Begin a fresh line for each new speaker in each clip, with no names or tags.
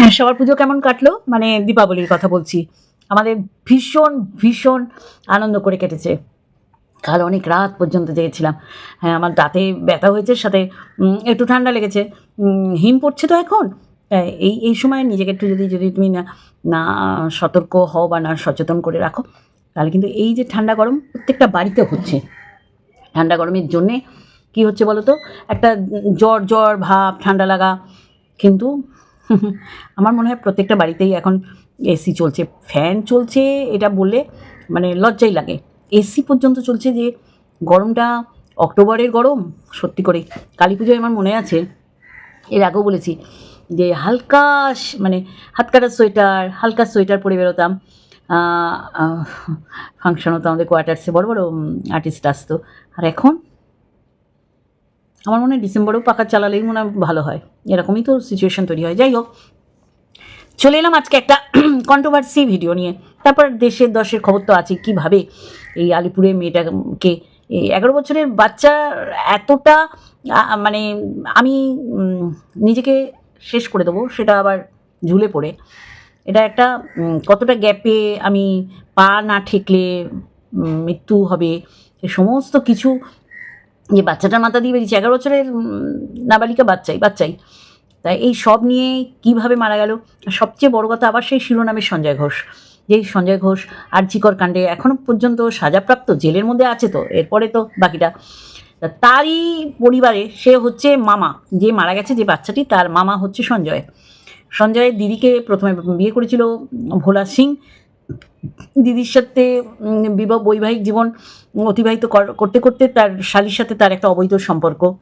সবার পুজো কেমন কাটলো? মানে দীপাবলির কথা বলছি। আমাদের ভীষণ ভীষণ আনন্দ করে কেটেছে। কাল অনেক রাত পর্যন্ত জেগেছিলাম। হ্যাঁ আমার দাঁতে ব্যথা হয়েছে, সাথে একটু ঠান্ডা লেগেছে। হিম পড়ছে তো এখন। তাই এই এই সময় নিজেকে একটু যদি যদি তুমি না না সতর্ক হও বা না সচেতন করে রাখো, তাহলে কিন্তু এই যে ঠান্ডা গরম প্রত্যেকটা বাড়িতে হচ্ছে। ঠান্ডা গরমের জন্যে কী হচ্ছে বলো তো একটা জ্বর জ্বর, ভাব, ঠান্ডা লাগা। কিন্তু আমার মনে হয় প্রত্যেকটা বাড়িতেই এখন এসি চলছে, ফ্যান চলছে এটা বললে মানে লজ্জাই লাগে। এসি পর্যন্ত চলছে যে গরমটা অক্টোবরের গরম, সত্যি করে কালী পুজোয় আমার মনে আছে, এর আগেও বলেছি যে হালকা মানে হাতকাটা সোয়েটার, হালকা সোয়েটার পরে বেরোতাম। ফাংশন হতো আমাদের কোয়ার্টার্সে বড় বড় আর্টিস্ট আসতো। আর এখন আমার মনে হয় ডিসেম্বরেও পাকা চালালেই মনে হয় ভালো হয়। এরকমই তো সিচুয়েশন তৈরি হয়। যাই হোক, চলে এলাম আজকে একটা কন্ট্রোভার্সি ভিডিও নিয়ে। তারপর দেশের দশের খবর তো আছে কীভাবে এই আলিপুরে মেয়েটাকে এই এগারো বছরের বাচ্চা এতটা মানে আমি নিজেকে শেষ করে দেবো, সেটা আবার ঝুলে পড়ে। এটা একটা কতটা গ্যাপে আমি পা না ঠেকলে মৃত্যু হবে সমস্ত কিছু যে বাচ্চাটার মাথা দিয়ে বেরিয়েছে, এগারো বছরের নাবালিকা বাচ্চাই বাচ্চাই। তাই এই সব নিয়ে কীভাবে মারা গেল? সবচেয়ে বড় কথা আবার সেই শিরোনামে সঞ্জয় ঘোষ। যেই সঞ্জয় ঘোষ আর আর্জিকর কাণ্ডে এখনও পর্যন্ত সাজাপ্রাপ্ত, জেলের মধ্যে আছে তো, এরপরে তো বাকিটা। তারই পরিবারে সে হচ্ছে মামা, যে মারা গেছে, যে বাচ্চাটি, তার মামা হচ্ছে সঞ্জয়। সঞ্জয়ের দিদিকে প্রথমে বিয়ে করেছিল ভোলা সিং দিদির সাথে বিবাহ বৈবাহিক জীবন অতিবাহিত কর- করতে করতে তার শালির সাথে তার একটা অবৈধ সম্পর্ক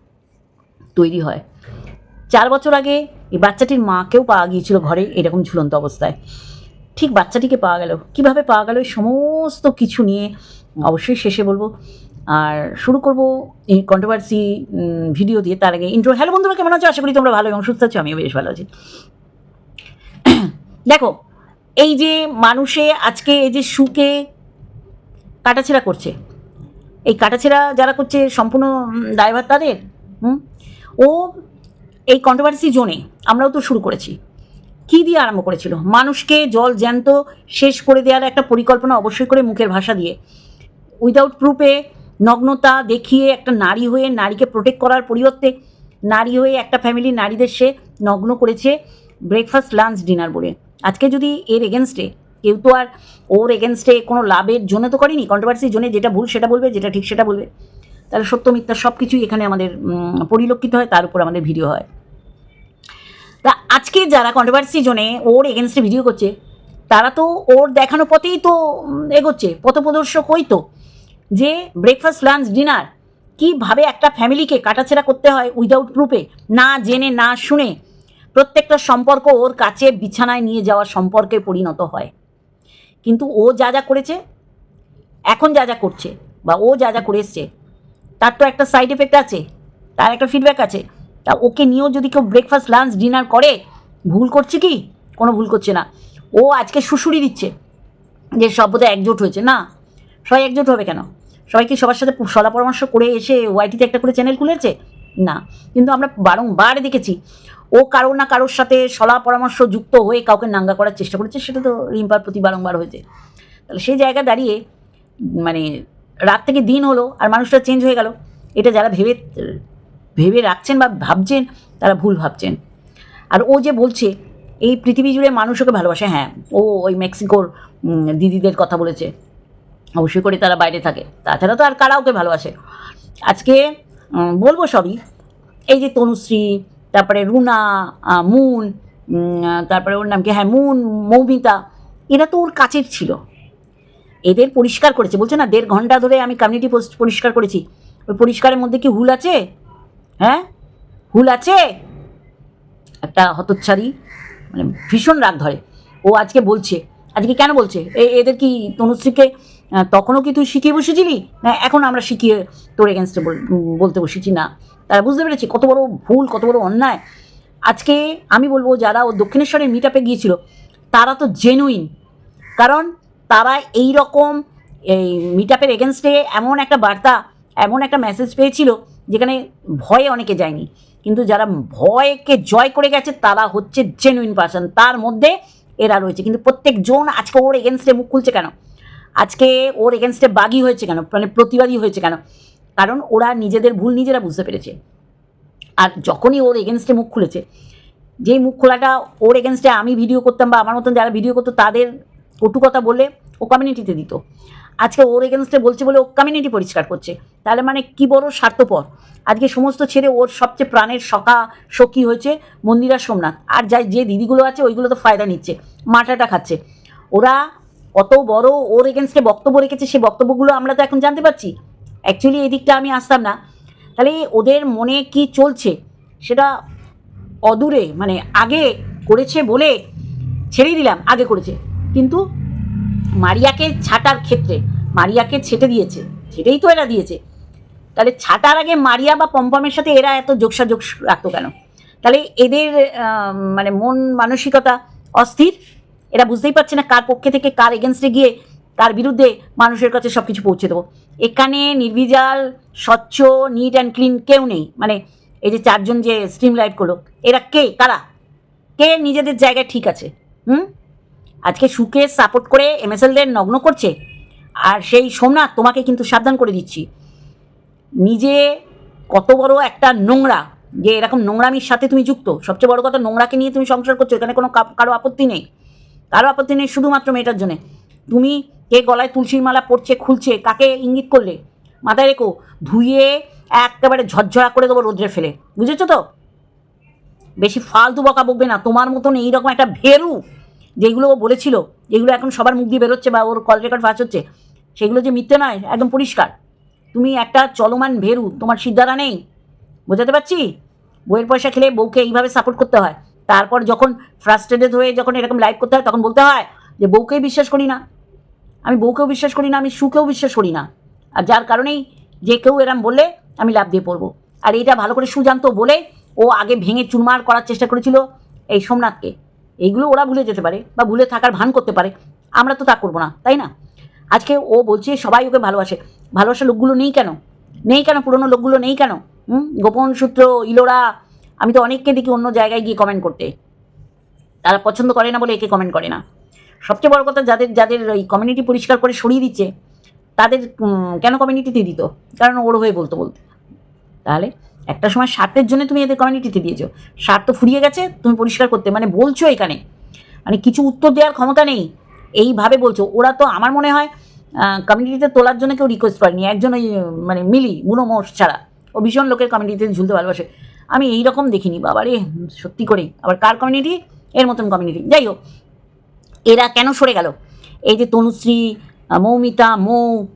তৈরি হয়। চার বছর আগে এই বাচ্চাটির মাকেও পাওয়া গিয়েছিল ঘরে এরকম ঝুলন্ত অবস্থায়। ঠিক বাচ্চাটিকে পাওয়া গেল। কীভাবে পাওয়া গেল? সমস্ত কিছু নিয়ে অবশ্যই শেষে বলব। আর শুরু করব এই কন্ট্রোভার্সি ভিডিও দিয়ে। তার আগে ইন্ট্রো হ্যালো বন্ধুরা, কেমন আছো? আশা করি তোমরা ভালো এবং সুস্থ আছো। আমিও বেশ ভালো আছি। দেখো এই যে মানুষে আজকে এই যে সুকে কাটাছেড়া করছে, এই কাটাছেড়া যারা করছে সম্পূর্ণ দায়ভার তাদের, হুম? ও এই কন্ট্রোভার্সি জোনে আমরাও তো শুরু করেছি। কী দিয়ে আরম্ভ করেছিল? মানুষকে জল জ্যান্ত শেষ করে দেওয়ার একটা পরিকল্পনা অবশ্যই করে মুখের ভাষা দিয়ে। উইদাউট প্রুফে নগ্নতা দেখিয়ে একটা নারী হয়ে নারীকে প্রোটেক্ট করার পরিবর্তে নারী হয়ে একটা ফ্যামিলি নারীদের সে নগ্ন করেছে ব্রেকফাস্ট লাঞ্চ ডিনার বলে। আজকে যদি এর এগেনস্টে কেউ তো আর ওর এগেনস্টে কোনো লাভের জন্য তো করেনি কন্ট্রোভার্সির জন্য যেটা ভুল সেটা বলবে, যেটা ঠিক সেটা বলবে। তাহলে সত্য মিথ্যা সব কিছুই এখানে আমাদের পরিলক্ষিত হয়, তার উপর আমাদের ভিডিও হয়। তা আজকে যারা কন্ট্রোভার্সি জোনে ওর এগেনস্টে ভিডিও করছে, তারা তো ওর দেখানো পথেই তো এগোচ্ছে, পথপ্রদর্শক ওই তো। যে ব্রেকফাস্ট লাঞ্চ ডিনার কীভাবে একটা ফ্যামিলিকে কাটাছেড়া করতে হয় উইদাউট প্রুফে না জেনে, না শুনে প্রত্যেকটা সম্পর্ক ওর কাছে বিছানায় নিয়ে যাওয়ার সম্পর্কে পরিণত হয়। কিন্তু ও যা যা করেছে, এখন যা যা করছে বা ও যা যা করে এসছে, তার তো একটা সাইড এফেক্ট আছে, তার একটা ফিডব্যাক আছে। তা ওকে নিয়েও যদি কেউ ব্রেকফাস্ট লাঞ্চ ডিনার করে, ভুল করছে কি? কোনো ভুল করছে না। ও আজকে শুশুড়ি দিচ্ছে যে বোধহয় একজোট হয়েছে। না, সবাই একজোট হবে কেন? সবাই কি সবার সাথে সলা পরামর্শ করে এসে ওয়াইটিতে একটা করে চ্যানেল খুলেছে? না। কিন্তু আমরা বারংবার দেখেছি ও কারও না কারোর সাথে সলা পরামর্শ যুক্ত হয়ে কাউকে নাঙ্গা করার চেষ্টা করেছে, সেটা তো রিম্পার প্রতি বারংবার হয়েছে। তাহলে সেই জায়গায় দাঁড়িয়ে মানে রাত থেকে দিন হলো আর মানুষটা চেঞ্জ হয়ে গেল। এটা যারা ভেবে ভেবে রাখছেন বা ভাবছেন, তারা ভুল ভাবছেন। আর ও যে বলছে, এই পৃথিবী জুড়ে মানুষ ওকে ভালোবাসে হ্যাঁ ও ওই মেক্সিকোর দিদিদের কথা বলেছে। অবশ্যই করে তারা বাইরে থাকে। তাছাড়া তো আর কারা ওকে ভালোবাসে? আজকে বলব সবই, এই যে তনুশ্রী তারপরে রুনা মুন তারপরে ওর নাম কি? হ্যাঁ মুন, মৌমিতা, এরা তো ওর কাছের ছিল। এদের পরিষ্কার করেছে। বলছে না, দেড় ঘণ্টা ধরে আমি কমিউনিটি পোস্ট পরিষ্কার করেছি। ওই পরিষ্কারের মধ্যে কি হুল আছে? হ্যাঁ? হুল আছে? একটা হতচ্ছাড়ি মানে ভীষণ রাগ ধরে। ও আজকে বলছে, আজকে কেন বলছে? এদের কি তনুশ্রীকে তখনও কি তুই শিখিয়ে বসেছিলি? না, এখন আমরা শিখিয়ে তোর এগেনস্টে বলতে বসেছি? না। তারা বুঝতে পেরেছি কত বড় ভুল, কত বড় অন্যায়। আজকে আমি বলব, যারা ও দক্ষিণেশ্বরের মিট আপে গিয়েছিল, তারা তো জেনুইন কারণ তারা এই রকম এই মিট আপের এগেনস্টে এমন একটা বার্তা, এমন একটা মেসেজ পেয়েছিল, যেখানে ভয়ে অনেকে যায়নি। কিন্তু যারা ভয়কে জয় করে গেছে, তারা হচ্ছে জেনুইন পার্সন তার মধ্যে এরা রয়েছে। কিন্তু প্রত্যেকজন আজকে ওর এগেনস্টে মুখ খুলছে কেন? আজকে ওর এগেনস্টে বাগি হয়েছে কেন? মানে প্রতিবাদী হয়েছে কেন? কারণ ওরা নিজেদের ভুল নিজেরা বুঝতে পেরেছে। আর যখনই ওর এগেনস্টে মুখ খুলেছে, যেই মুখ খোলাটা ওর এগেনস্টে আমি ভিডিও করতাম বা আমার মতন যারা ভিডিও করতো, তাদের কটু কথা বলে ও কমিউনিটিতে দিত। আজকে ওর এগেনস্টে বলছে বলে ও কমিউনিটি পরিষ্কার করছে। তাহলে মানে কি বড় স্বার্থপর। আজকে সমস্ত ছেড়ে ওর সবচেয়ে প্রাণের সখা সখী হয়েছে মন্দিরা সোমনাথ। আর যাই, যে দিদিগুলো আছে, ওইগুলো তো ফায়দা নিচ্ছে মাটাটা খাচ্ছে। ওরা কত বড় ওর এগেনস্টে বক্তব্য রেখেছে সেই বক্তব্যগুলো আমরা তো এখন জানতে পারছি। অ্যাকচুয়ালি এই দিকটা আমি আসতাম না। তাহলে ওদের মনে কি চলছে? সেটা অদূরে মানে আগে করেছে বলে ছেড়ে দিলাম, আগে করেছে। কিন্তু মারিয়াকে ছাটার ক্ষেত্রে, মারিয়াকে ছেটে দিয়েছে সেটাই তো এরা দিয়েছে। তাহলে ছাটার আগে মারিয়া বা পম্পমের সাথে এরা এত যোগসাযোগ রাখতো কেন? তাহলে এদের মানে মন মানসিকতা অস্থির? এরা বুঝতেই পারছে না কার পক্ষে থেকে কার এগেনস্টে গিয়ে কার বিরুদ্ধে মানুষের কাছে সব কিছু পৌঁছে দেবো। এখানে নির্বিজাল, স্বচ্ছ নিট অ্যান্ড ক্লিন কেউ নেই। মানে এই যে চারজন যে স্ট্রিম লাইট করল, এরা কে? কারা? কে নিজেদের জায়গায় ঠিক আছে? হুম? আজকে সুকে সাপোর্ট করে এমএসএলদের নগ্ন করছে। আর সেই সোমনাথ, তোমাকে কিন্তু সাবধান করে দিচ্ছি। নিজে কত বড় একটা নোংরা, যে এরকম নোংরামির সাথে তুমি যুক্ত, সবচেয়ে বড় কথা নোংরাকে নিয়ে তুমি সংসার করছ, এখানে কোনো কারও আপত্তি নেই। কারও আপত্তি নেই শুধুমাত্র মেয়েটার জন্যে। তুমি কে গলায় তুলসীর মালা পড়ছে খুলছে, কাকে ইঙ্গিত করলে? মাথায় রেখো, ধুয়ে একেবারে ঝরঝরা করে দেবো রোদ্রে ফেলে। বুঝেছ তো? বেশি ফালতু বকা বকবে না। তোমার মতন এইরকম একটা ভেরু যেগুলো ও বলেছিল, যেগুলো এখন সবার মুখ দিয়ে বেরোচ্ছে বা ওর কল রেকর্ড ফাঁস হচ্ছে, সেগুলো যে মিথ্যে নয়, একদম পরিষ্কার। তুমি একটা চলমান ভেরু, তোমার সিদ্ধারা নেই। বোঝাতে পারছি? বইয়ের পয়সা খেলে বউকে এইভাবে সাপোর্ট করতে হয়। তারপর যখন ফ্রাস্ট্রেটেড হয়ে যখন এরকম লাইভ করতে হয়, তখন বলতে হয় যে, বউকেই বিশ্বাস করি না। আমি বউকেও বিশ্বাস করি না, আমি সুখেও বিশ্বাস করি না। আর যার কারণেই যে কেউ এরম বললে আমি লাভ দিয়ে পড়ব। আর এটা ভালো করে সুজান্ত বলে ও আগে ভেঙে চুরমার করার চেষ্টা করেছিল এই সোমনাথকে। এইগুলো ওরা ভুলে যেতে পারে বা ভুলে থাকার ভান করতে পারে। আমরা তো তা করব না, তাই না? আজকে ও বলছে সবাই ওকে ভালোবাসে। ভালোবাসা লোকগুলো নেই কেন? নেই কেন? পুরনো লোকগুলো নেই কেন? হুম? গোপন সূত্র, ইলোরা, আমি তো অনেককে দেখি অন্য জায়গায় গিয়ে কমেন্ট করতে। তারা পছন্দ করে না বলে একে কমেন্ট করে না। সবচেয়ে বড় কথা যাদের যাদের ওই কমিউনিটি পরিষ্কার করে সরিয়ে দিচ্ছে, তাদের কেন কমিউনিটিতে দিত? কারণ ওর হয়ে বলতো বলতে। তাহলে একটা সময় স্বার্থের জন্য তুমি এদের কমিউনিটিতে দিয়েছ। স্বার্থ ফুরিয়ে গেছে, তুমি পরিষ্কার করতে। মানে বলছো এখানে মানে কিছু উত্তর দেওয়ার ক্ষমতা নেই। এইভাবে বলছো। ওরা তো আমার মনে হয় কমিউনিটিতে তোলার জন্য কেউ রিকোয়েস্ট করেনি। একজন ওই মানে মিলি বুনো মোষ ছাড়া। ও ভীষণ লোকের কমিউনিটিতে ঝুলতে ভালোবাসে। আমি এই রকম দেখিনি। বাবারে, সত্যি করেই। আবার কার কমিউনিটি এর মতন কমিউনিটি যাই হোক এরা কেন সরে গেল? এই যে তনুশ্রী মৌমিতা, মৌ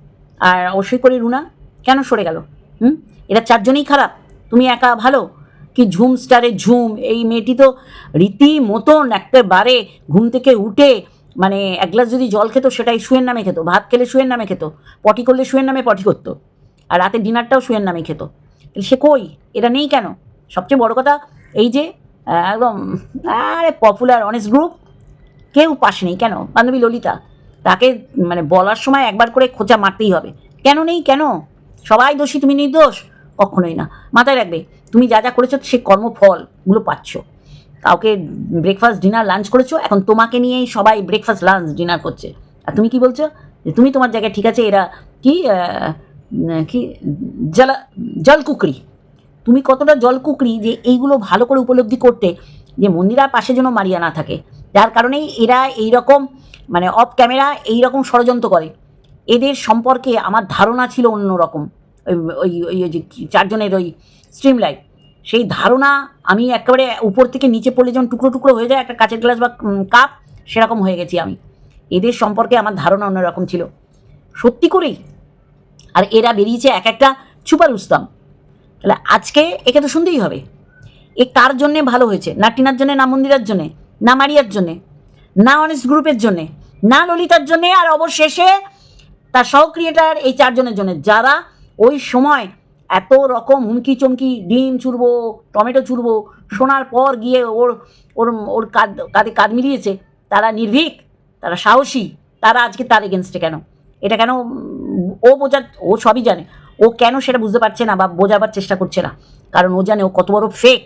আর অবশ্যই করে রুনা, কেন সরে গেল? হুম? এরা চারজনেই খারাপ। তুমি একা ভালো? কি ঝুম স্টারের ঝুম? এই মেয়েটি তো রীতি মতন একেবারে ঘুম থেকে উঠে মানে এক গ্লাস যদি জল খেতো, সেটাই শুয়ের নামে খেতো। ভাত খেলে শুয়ের নামে খেতো। পটি করলে শুয়ের নামে পটি করতো। আর রাতে ডিনারটাও শুয়ের নামে খেতো। সে কই? এরা নেই কেন? সবচেয়ে বড় কথা এই যে একদম, আরে পপুলার অনেস্ট গ্রুপ কেউ পাশে নেই। কেন? বান্ধবী ললিতা, তাকে মানে বলার সময় একবার করে খোঁচা মারতেই হবে। কেন নেই? কেন? সবাই দোষী, তুমি নির্দোষ? কখনোই না। মাথায় রাখবে, তুমি যা যা করেছ, সে কর্মফলগুলো পাচ্ছ। কাউকে ব্রেকফাস্ট ডিনার লাঞ্চ করেছ, এখন তোমাকে নিয়েই সবাই ব্রেকফাস্ট লাঞ্চ ডিনার করছে। আর তুমি কি বলছো? যে তুমি তোমার জায়গায় ঠিক আছে, এরা কি কি, জল জলকুকরি তুমি কতটা জলকুকরি যে এইগুলো ভালো করে উপলব্ধি করতে যে মন্দিরার পাশে যেন মারিয়া না থাকে। যার কারণেই এরা এই রকম মানে অফ ক্যামেরা এই রকম ষড়যন্ত্র করে। এদের সম্পর্কে আমার ধারণা ছিল অন্যরকম। ওই ওই ওই ওই যে চারজনের ওই স্ট্রিম লাইট সেই ধারণা আমি একেবারে উপর থেকে নিচে পড়লে যেমন টুকরো টুকরো হয়ে যায়, একটা কাচের গ্লাস বা কাপ সেরকম হয়ে গেছি আমি। এদের সম্পর্কে আমার ধারণা অন্যরকম ছিল। সত্যি করেই, আর এরা বেরিয়েছে এক একটা সুপার উস্তাম। তাহলে আজকে একে তো শুনতেই হবে। এ কার জন্যে ভালো হয়েছে? না টিনার জন্যে, না মন্দিরার জন্যে, না মারিয়ার জন্যে, না অনেস্ট গ্রুপের জন্যে, না ললিতার জন্যে, আর অবশেষে তার সহ ক্রিয়েটার এই চারজনের জন্য। যারা ওই সময় এত রকম হুমকি চমকি ডিম চুরবো টমেটো চুরবো শোনার পর গিয়ে ওর ওর ওর কাঁধ, কাঁধে কাঁধ মিলিয়েছে, তারা নির্ভীক, তারা সাহসী, তারা আজকে তার এগেনস্টে কেন? এটা কেন ও বোঝার, ও সবই জানে। ও কেন সেটা বুঝতে পারছে না বা বোঝাবার চেষ্টা করছে না? কারণ ও জানে ও কত বড় ফেক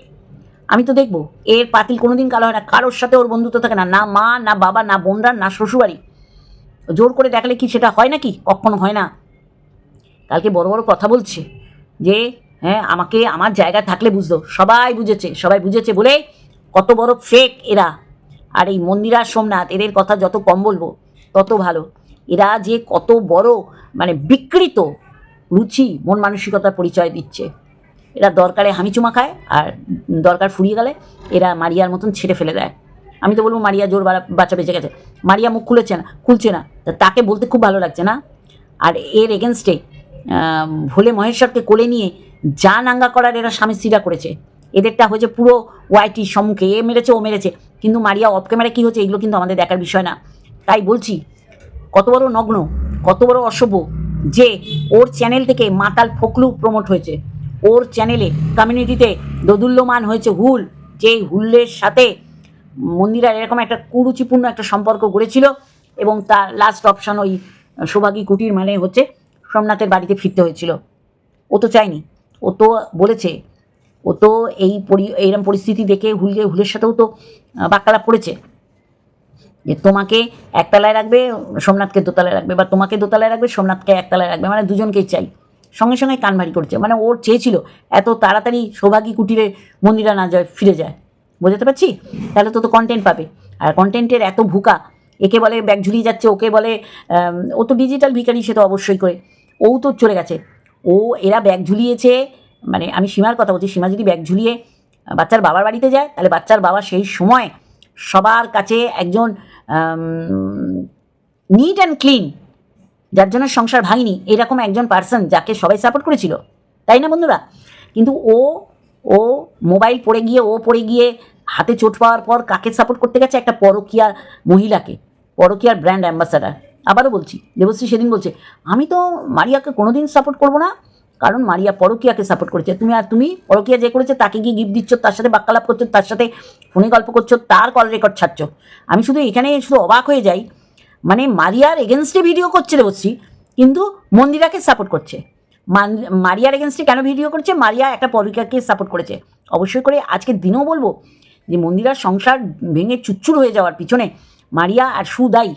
আমি তো দেখব, এর পাতিল কোনোদিন কালো হয় না, কারোর সাথে ওর বন্ধুত্ব থাকে না না মা, না বাবা, না বোনরা, না শ্বশুরবাড়ি। জোর করে দেখালে কি সেটা হয় নাকি? কখনো হয় না। কালকে বড় বড় কথা বলছে যে হ্যাঁ আমাকে আমার জায়গায় থাকলে বুঝতো, সবাই বুঝেছে সবাই বুঝেছে বলে কত বড় ফেক এরা। আর এই মন্দিরা সোমনাথ, এদের কথা যত কম বলব, তত ভালো। এরা যে কত বড় মানে বিকৃত, রুচি, মন মানসিকতার পরিচয় দিচ্ছে। এরা দরকারে হামিচুমা খায় আর দরকার ফুরিয়ে গেলে এরা মারিয়ার মতন ছেড়ে ফেলে দেয়। আমি তো বলব মারিয়া জোর বাচ্চা বেঁচে গেছে। মারিয়া মুখ খুলেছে না খুলছে না। তাকে বলতে খুব ভালো লাগছে না? আর এর এগেনস্টে ভোলে মহেশ্বরকে কোলে নিয়ে যা নাঙ্গা করার এরা স্বামী স্ত্রীরা করেছে। এদেরটা হয়েছে পুরো ওয়াইটির সম্মুখে। এ মেরেছে, ও মেরেছে। কিন্তু মারিয়া অফ ক্যামেরা কী হচ্ছে এগুলো কিন্তু আমাদের দেখার বিষয় না। তাই বলছি, কত বড় নগ্ন, কত বড় অশুভ যে ওর চ্যানেল থেকে মাতাল ফকলু প্রমোট হয়েছে। ওর চ্যানেলে কমিউনিটিতে দোদুল্যমান হয়েছে হুল। যে হুলের সাথে মন্দিরার এরকম একটা কুরুচিপূর্ণ একটা সম্পর্ক গড়েছিল এবং তার লাস্ট অপশান ওই সৌভাগী কুটির মানে হচ্ছে সোমনাথের বাড়িতে ফিরতে হয়েছিল। ও তো চায়নি। ও তো বলেছে, ও তো এই পরি এইরকম পরিস্থিতি দেখে হুলকে, হুলের সাথেও তো বাক্যালাপ করেছে। যে তোমাকে একতলায় রাখবে, সোমনাথকে দোতলায় রাখবে বা তোমাকে দোতলায় রাখবে, সোমনাথকে একতলায় রাখবে মানে দুজনকেই চাই। সঙ্গে সঙ্গে কান ভারী করছে। মানে ওর চেয়েছিল এত তাড়াতাড়ি সৌভাগী কুটিরে মন্দিরা না যায়, ফিরে যায়। বোঝাতে পারছি? তাহলে তো তো কন্টেন্ট পাবে। আর কন্টেন্টের এত ভুকা, একে বলে ব্যাগ ঝুলিয়ে যাচ্ছে, ওকে বলে ও তো ডিজিটাল ভিখারি, সে তো অবশ্যই করে। ও তো চলে গেছে। ও, এরা ব্যাগ ঝুলিয়েছে মানে আমি সীমার কথা বলছি, সীমা যদি ব্যাগ ঝুলিয়ে বাচ্চার বাবার বাড়িতে যায়, তাহলে বাচ্চার বাবা সেই সময় সবার কাছে একজন নিট অ্যান্ড ক্লিন যার জন্য সংসার ভাঙিনি, এরকম একজন পার্সন যাকে সবাই সাপোর্ট করেছিল। তাই না বন্ধুরা? কিন্তু ও ও মোবাইল পড়ে গিয়ে, ও পড়ে গিয়ে হাতে চোট পাওয়ার পর কাকে সাপোর্ট করতে গেছে? একটা পরকীয়ার মহিলাকে, পরকীয়ার ব্র্যান্ড অ্যাম্বাসাডার আবারও বলছি, দেবশ্রী সেদিন বলছে, আমি তো মারিয়াকে কোনোদিন সাপোর্ট করব না, কারণ মারিয়া পরকীয়াকে সাপোর্ট করেছে। তুমি আর তুমি পরকীয়া যে করেছে, তাকে গিয়ে গিফট দিচ্ছ, তার সাথে বাক্যালাপ করছ, তার সাথে ফোনে গল্প করছ, তার কল রেকর্ড ছাড়ছো। আমি শুধু এখানে শুধু অবাক হয়ে যাই মানে মারিয়ার এগেনস্টে ভিডিও করছে দেবশ্রী কিন্তু মন্দিরাকে সাপোর্ট করছে। মারিয়ার এগেনস্টে কেন ভিডিও করছে? মারিয়া একটা পরিকাকে সাপোর্ট করেছে। অবশ্যই করে আজকে দিনেও বলব যে মন্দিরার সংসার ভেঙে চুচ্চুর হয়ে যাওয়ার পিছনে মারিয়া আর সুদাই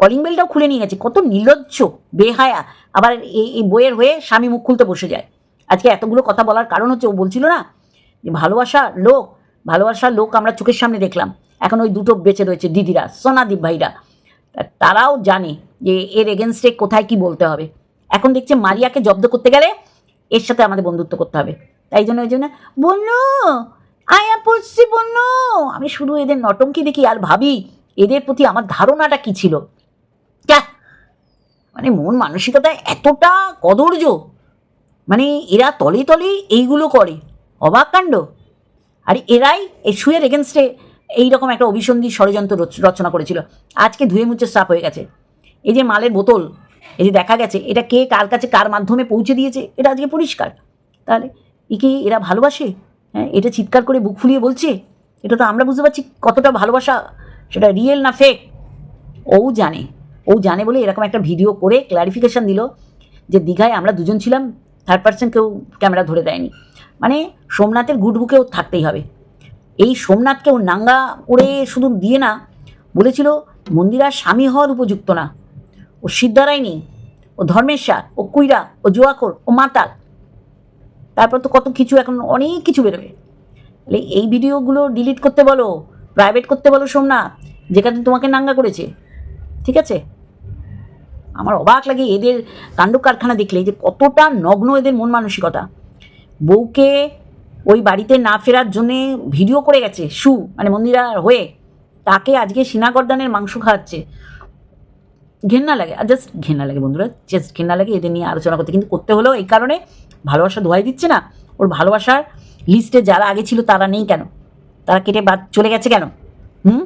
কলিং বেলটাও খুলে নিয়ে গেছে। কত নির্লজ্জ, বেহায়া। আবার এই এই বইয়ের হয়ে স্বামী মুখ খুলতে বসে যায়। আজকে এতগুলো কথা বলার কারণ হচ্ছে, ও বলছিল না যে ভালোবাসা লোক, ভালোবাসার লোক আমরা চোখের সামনে দেখলাম। এখন ওই দুটো বেঁচে রয়েছে দিদিরা, সোনাদীপ ভাইরা। তারাও জানে যে এর এগেনস্টে কোথায় কি বলতে হবে। এখন দেখছে মারিয়াকে জব্দ করতে গেলে এর সাথে আমাদের বন্ধুত্ব করতে হবে। তাই জন্য ওই জন্য বন্যু আয়া পড়ছি বন্যু আমি শুধু এদের নটঙ্কি দেখি, আর ভাবি এদের প্রতি আমার ধারণাটা কি ছিল? যা মানে মন মানসিকতা এতটা কদর্য। মানে এরা তলে তলে এইগুলো করে। অবাক কাণ্ড। আর এরাই এই শুয়ের এগেনস্টে এইরকম একটা অভিসন্ধি ষড়যন্ত্র রচ- রচনা করেছিল। আজকে ধুয়ে মুছে সাফ হয়ে গেছে। এই যে মালের বোতল, এই যে দেখা গেছে, এটা কে কার কাছে কার মাধ্যমে পৌঁছে দিয়েছে, এটা আজকে পরিষ্কার। তাহলে একে এরা ভালোবাসে? হ্যাঁ এটা চিৎকার করে বুক ফুলিয়ে বলছে? এটা তো আমরা বুঝতে পারছি কতটা ভালোবাসা, সেটা রিয়েল না ফেক ও জানে ও জানে বলে এরকম একটা ভিডিও করে ক্লারিফিকেশান দিল যে দীঘায় আমরা দুজন ছিলাম থার্ড পার্সন কেউ ক্যামেরা ধরে দেয়নি। মানে সোমনাথের গুড বুকেও থাকতেই হবে। এই সোমনাথকে ও নাঙ্গা করে শুধু দিয়ে না, বলেছিল মন্দিরা স্বামী হওয়ার উপযুক্ত না। ও সিদ্ধারায়নি ও ধর্মেশ্বর, ও কুইরা, ও জোয়াখোর, ও মাতাল। তারপর তো কত কিছু, এখন অনেক কিছু বেরোবে। তাহলে এই ভিডিওগুলো ডিলিট করতে বলো প্রাইভেট করতে বলো সোমনাথ যেখানে তোমাকে নাঙ্গা করেছে, ঠিক আছে? আমার অবাক লাগে এদের কাণ্ড কারখানা দেখলে, যে কতটা নগ্ন এদের মন মানসিকতা। বউকে ওই বাড়িতে না ফেরার জন্যে ভিডিও করে গেছে সু মানে মন্দিরার হয়ে। তাকে আজকে সিনাগর্দানের মাংস খাওয়াচ্ছে। ঘেন্না লাগে, আর জাস্ট ঘেন্না লাগে বন্ধুরা জাস্ট ঘেন্না লাগে এদের নিয়ে আলোচনা করতে। কিন্তু করতে হলেও এই কারণে ভালোবাসা ধোয়াই দিচ্ছে না। ওর ভালোবাসার লিস্টে যারা আগে ছিল তারা নেই কেন? তারা কেটে বাদ চলে গেছে কেন? হুম?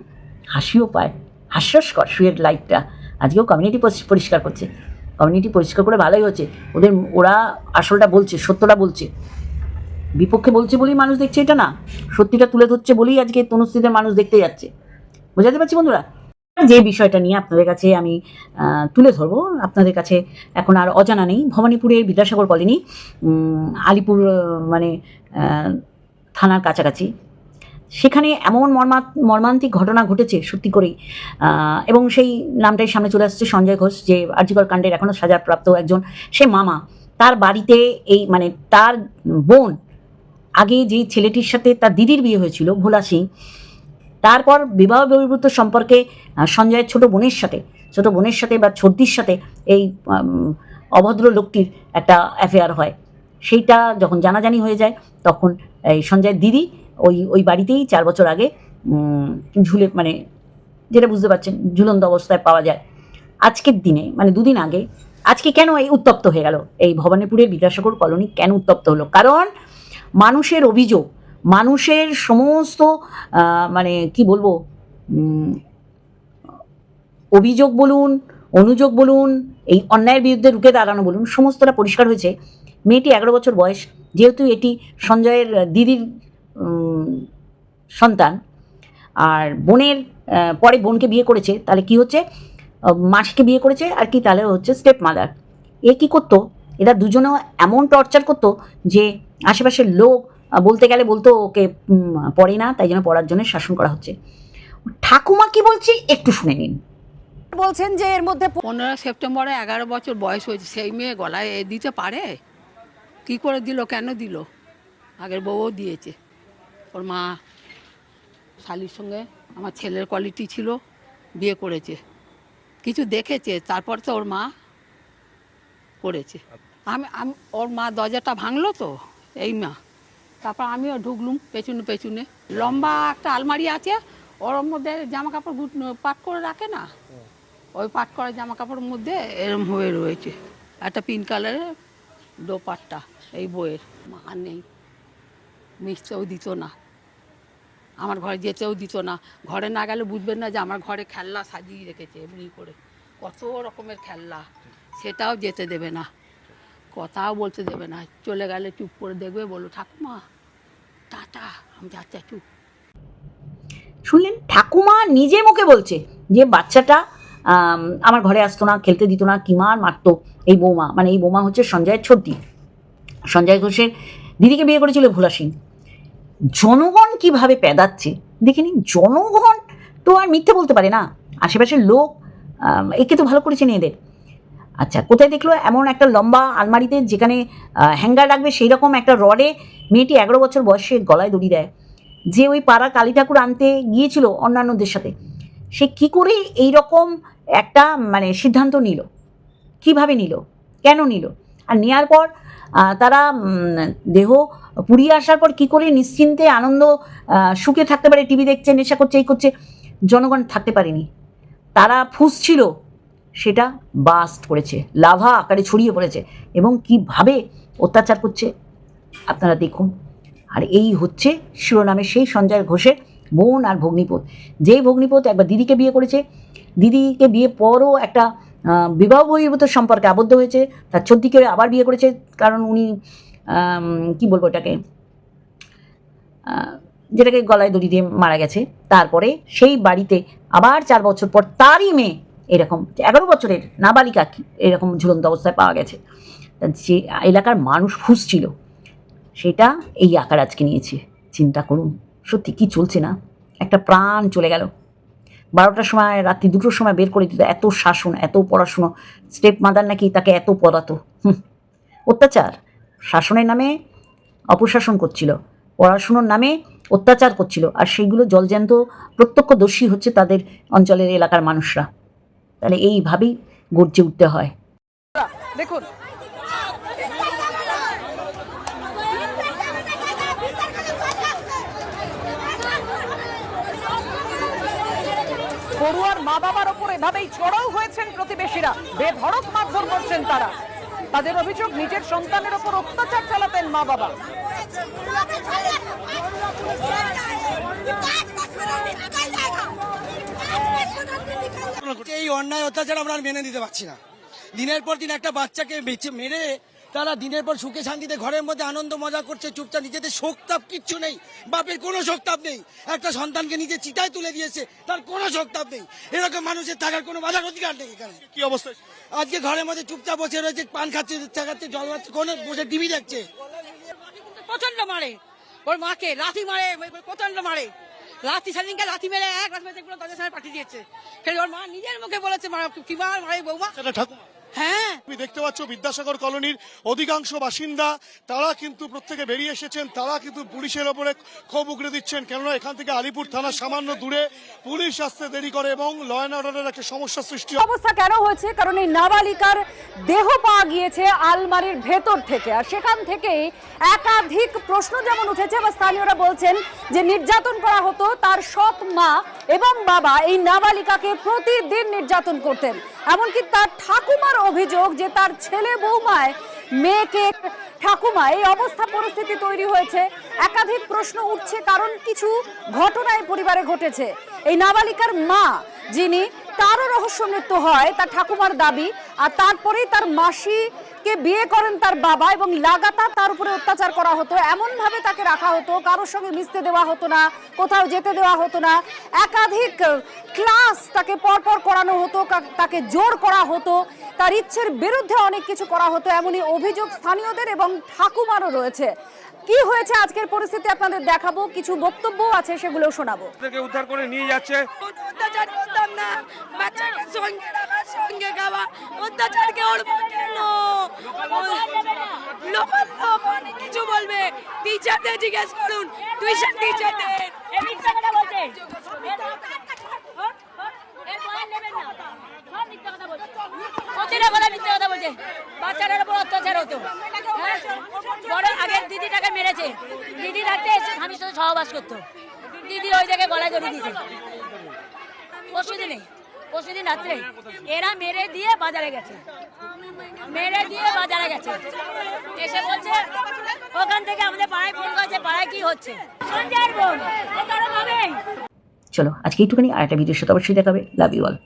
হাসিও পায়, হাস্যস্কর শুয়ের লাইফটা আজকেও কমিউনিটি পরিষ্কার করছে। কমিউনিটি পরিষ্কার করে ভালোই হচ্ছে। ওদের, ওরা আসলটা বলছে, সত্যটা বলছে। বিপক্ষে বলছে বলেই মানুষ দেখছে এটা না। সত্যিটা তুলে ধরছে বলেই আজকে তনুশ্রীদের মানুষ দেখতে যাচ্ছে। বোঝাতে পারছি বন্ধুরা? যে বিষয়টা নিয়ে আপনাদের কাছে আমি তুলে ধরবো, আপনাদের কাছে এখন আর অজানা নেই। ভবানীপুরের বিদ্যাসাগর কলোনি আলিপুর মানে থানার কাছাকাছি। সেখানে এমন মর্মা মর্মান্তিক ঘটনা ঘটেছে, সত্যি করেই। এবং সেই নামটাই সামনে চলে আসছে সঞ্জয় ঘোষ, যে আর্যিকর কাণ্ডের এখনও সাজাপ্রাপ্ত একজন। সে মামা। তার বাড়িতে এই মানে তার বোন আগে যে ছেলেটির সাথে তার দিদির বিয়ে হয়েছিল, ভোলা সিং, তারপর বিবাহ বহির্ভূত সম্পর্কে সঞ্জয়ের ছোট বোনের সাথে, ছোট বোনের সাথে বা ছর্দির সাথে এই অভদ্র লোকটির একটা অ্যাফেয়ার হয়। সেইটা যখন জানাজানি হয়ে যায়, তখন এই সঞ্জয়ের দিদি ওই ওই বাড়িতেই চার বছর আগে ঝুলে মানে যেটা বুঝতে পারছেন, ঝুলন্ত অবস্থায় পাওয়া যায়। আজকের দিনে মানে দুদিন আগে, আজকে কেন এই উত্তপ্ত হয়ে গেল? এই ভবানীপুরের বিদ্যাসাগর কলোনি কেন উত্তপ্ত হলো? কারণ মানুষের অভিযোগ, মানুষের সমস্ত মানে কি বলব অভিযোগ বলুন, অনুযোগ বলুন, এই অন্যায়ের বিরুদ্ধে রুখে দাঁড়ানো বলুন, সমস্তটা পরিষ্কার হয়েছে। মেয়েটি এগারো বছর বয়স, যেহেতু এটি সঞ্জয়ের দিদির সন্তান, আর বোনের পরে বোনকে বিয়ে করেছে, তাহলে কি হচ্ছে? মাসিকে বিয়ে করেছে, আর কি তাহলে হচ্ছে স্টেপ মাদার এ কী করতো? এরা দুজনেও এমন টর্চার করতো যে আশেপাশের লোক বলতে গেলে বলতো ওকে পড়ে না তাই জন্য পড়ার জন্য শাসন করা হচ্ছে। ঠাকুমা কি বলছি একটু শুনে নিন।
বলছেন যে এর মধ্যে
পনেরো সেপ্টেম্বরে এগারো বছর বয়স হয়েছে সেই মেয়ে গলায় এ দিতে পারে? কি করে দিল কেন দিল? আগের বউও দিয়েছে। ওর মা শালির সঙ্গে আমার ছেলের কোয়ালিটি ছিল বিয়ে করেছে। কিছু দেখেছে তারপর তো ওর মা করেছে। আমি আমি ওর মা দরজাটা ভাঙলো তো? এই মা। তারপর আমিও ঢুকলুম পেছনে পেছনে। লম্বা একটা আলমারি আছে ওর মধ্যে জামা কাপড় পাট করে রাখে না? ওই পাট করা জামা কাপড়ের মধ্যে এরম হয়ে রয়েছে। একটা পিঙ্ক কালারের দোপাট্টা, এই বইয়ের। মা নেই। মিশতেও দিত না। আমার ঘরে যেতেও দিত না। ঘরে না গেলে বুঝবেন না যে আমার ঘরে খেলনা সাজিয়ে রেখেছে এমনি করে। কত রকমের খেলনা। সেটাও যেতে দেবে না। কথাও বলতে দেবে না। চলে গেলে চুপ করে দেখবে, বলো, ঠাকুমা, টাটা, আমি যাচ্ছি চুপ।
শুনলেন? ঠাকুমা নিজে মুখে বলছে যে, বাচ্চাটা আমার ঘরে আসতো না, খেলতে দিত না কিমার মারতো এই বৌমা। মানে এই বৌমা হচ্ছে সঞ্জয়ের ছোট্টি সঞ্জয় ঘোষের দিদিকে বিয়ে করেছিল ভোলা সিং জনগণ কীভাবে পেদাচ্ছে দেখে নিন, জনগণ তো আর মিথ্যে বলতে পারে না। আশেপাশের লোক একে তো ভালো করেছেন এদের। আচ্ছা কোথায় দেখল? এমন একটা লম্বা আলমারিতে যেখানে হ্যাঙ্গার রাখবে সেই রকম একটা রডে মেয়েটি এগারো বছর বয়সে গলায় দড়ি দেয়। যে ওই পাড়া কালী ঠাকুর আনতে গিয়েছিল অন্যান্যদের সাথে। সে কি করে এই রকম একটা মানে সিদ্ধান্ত নিল? কীভাবে নিল? কেন নিল? আর নেওয়ার পর তারা দেহ পুড়িয়ে আসার পর কি করে নিশ্চিন্তে আনন্দ সুখে থাকতে পারে? টিভি দেখছে, নেশা করছে, এই করছে। জনগণ থাকতে পারেনি। তারা ফুসছিল। সেটা বাস্ট করেছে, লাভা আকারে ছড়িয়ে পড়েছে এবং কীভাবে অত্যাচার করছে আপনারা দেখুন। আর এই হচ্ছে শিরোনামে সেই সঞ্জয় ঘোষের বোন আর ভগ্নিপথ যেই ভগ্নিপথ একবার দিদিকে বিয়ে করেছে, দিদিকে বিয়ে পরও একটা বিবাহ বহির্ভূত সম্পর্কে আবদ্ধ হয়েছে, তার চোদ্দিকে আবার বিয়ে করেছে, কারণ উনি কি বলব এটাকে যেটাকে গলায় দড়ি দিয়ে মারা গেছে। তারপরে সেই বাড়িতে আবার চার বছর পর তারই মেয়ে এরকম এগারো বছরের নাবালিকা এরকম ঝুলন্ত অবস্থায় পাওয়া গেছে। যে এলাকার মানুষ ফুসছিল সেটা এই আকার আজকে নিয়েছে। চিন্তা করুন সত্যি কি চলছে না? একটা প্রাণ চলে গেল। বারোটার সময় রাত্রি দুটোর সময় বের করে দিত। এত শাসন এত পড়াশুনো। স্টেপ মাদার নাকি তাকে এত হুম, অত্যাচার। শাসনের নামে অপশাসন করছিল। পড়াশুনোর নামে অত্যাচার করছিল। আর সেইগুলো জলজ্যান্ত প্রত্যক্ষদর্শী হচ্ছে তাদের অঞ্চলের এলাকার মানুষরা। তাহলে এইভাবেই গর্জে উঠতে হয়।
দেখুন। পড়ুয়ার মা বাবার ওপর এভাবেই চড়াও হয়েছেন প্রতিবেশীরা। বেধড়ক মারধর করছেন তারা। তাদের অভিযোগ নিজের সন্তানের ওপর অত্যাচার চালাতেন মা বাবা
এই অন্যায় অত্যাচার আমরা মেনে নিতে পারছি না। দিনের পর দিন একটা বাচ্চাকে বেঁচে মেরে তারা দিনের পর সুখে শান্তিতে ঘরের মধ্যে আনন্দ মজা করছে চুপচাপ নিজেদের শোকতাপ কিচ্ছু নেই। বাপের কোনো শোকতাপ নেই। একটা সন্তানকে নিজে চিতায় তুলে দিয়েছে তার কোনো শোকতাপ নেই। এরকম মানুষের থাকার কোনো বাধার অধিকার নেই এখানে।
কি অবস্থা?
আজকে ঘরের মধ্যে চুপচাপ বসে রয়েছে পান খাচ্ছে খাচ্ছে জল খাচ্ছে কোনো বসে টিভি দেখছে।
প্রচণ্ড মারে। ওর মাকে লাথি মারে প্রচণ্ড মারে। লাথি সেদিনকে লাথি মেরে এক লাথি মেরে পুরো তাদের সামনে পাঠিয়ে দিয়েছে। কিন্তু ওর মা নিজের মুখে বলেছে, মা কিবার মারে বৌমা?
সেটা ঠাকুমা। তুমি দেখতে পাচ্ছ বিদ্যাসাগর কলোনির অধিকাংশ বাসিন্দা, তারা কিন্তু প্রত্যেকে বেরিয়ে এসেছেন, তারা কিন্তু পুলিশের ওপরে ক্ষোভ উগড়ে দিচ্ছেন। কেননা এখান থেকে আলিপুর থানা সামান্য দূরে পুলিশ আসতে দেরি করে এবং ল অ্যান্ড অর্ডারের একটা সমস্যা সৃষ্টি
অবস্থা কেন হয়েছে? কারণ এই নাবালিকার দেহ পাওয়া গিয়েছে আলমারির ভেতর থেকে। আর সেখান থেকেই একাধিক প্রশ্ন যেমন উঠেছে, বা স্থানীয়রা বলছেন যে নির্যাতন করা হতো তার সৎ মা এবং বাবা এই নাবালিকাকে প্রতিদিন নির্যাতন করতেন। এমনকি তার ঠাকুমার অভিযোগ যে তার ছেলে বৌমায়, মেয়েকে ঠাকুমা এই অবস্থা পরিস্থিতি তৈরি হয়েছে। একাধিক প্রশ্ন উঠছে, কারণ কিছু ঘটনায় পরিবারে ঘটেছে। এই নাবালিকার মা, যিনি তারও রহস্য মৃত্যু হয়, তার ঠাকুমার দাবি, আর তারপরেই তার মাসিকে বিয়ে করেন তার বাবা এবং লাগাতার তার উপরে অত্যাচার করা হতো। এমনভাবে তাকে রাখা হতো, কারোর সঙ্গে মিশতে দেওয়া হতো না, কোথাও যেতে দেওয়া হতো না। একাধিক ক্লাস তাকে পরপর করানো হতো তাকে জোর করা হতো, তার ইচ্ছের বিরুদ্ধে অনেক কিছু করা হতো। এমনই অভিযোগ স্থানীয়দের এবং ঠাকুমারও রয়েছে। কি হয়েছে আজকের পরিস্থিতি আপনাদের দেখাবো কিছু বক্তব্য আছে সেগুলো শোনাবো।
তাদেরকে উদ্ধার করে নিয়ে যাচ্ছে।
অত্যাচার করতাম না বাচ্চাকে সঙ্গে রাখা সঙ্গে খাওয়া। অত্যাচার কে ওর কেন লোকাল লোক অনেক কিছু বলবে। টিচারদের জিজ্ঞেস করুন টিউশন টিচারদের।
মিথ্যে কথা বলছে। বাচ্চাটার উপর অত্যাচার হতো। হ্যাঁ? বড় আগের দিদিটাকে মেরেছে। দিদি রাখতে এসে স্বামীর সাথে সহবাস করতো। দিদি ওই জায়গায় গলায় দিয়েছে। রাত্রে এরা মেরে দিয়ে বাজারে গেছে। মেরে দিয়ে বাজারে গেছে। এসে বলছে, ওখান থেকে আমাদের পাড়ায় ফোন করেছে, পাড়ায় কি হচ্ছে? সঞ্জয়ের বোন
চলো, আজকে একটুখানি আর একটা ভিডিওর সাথে অবশ্যই দেখাবে লাভ ইউ অল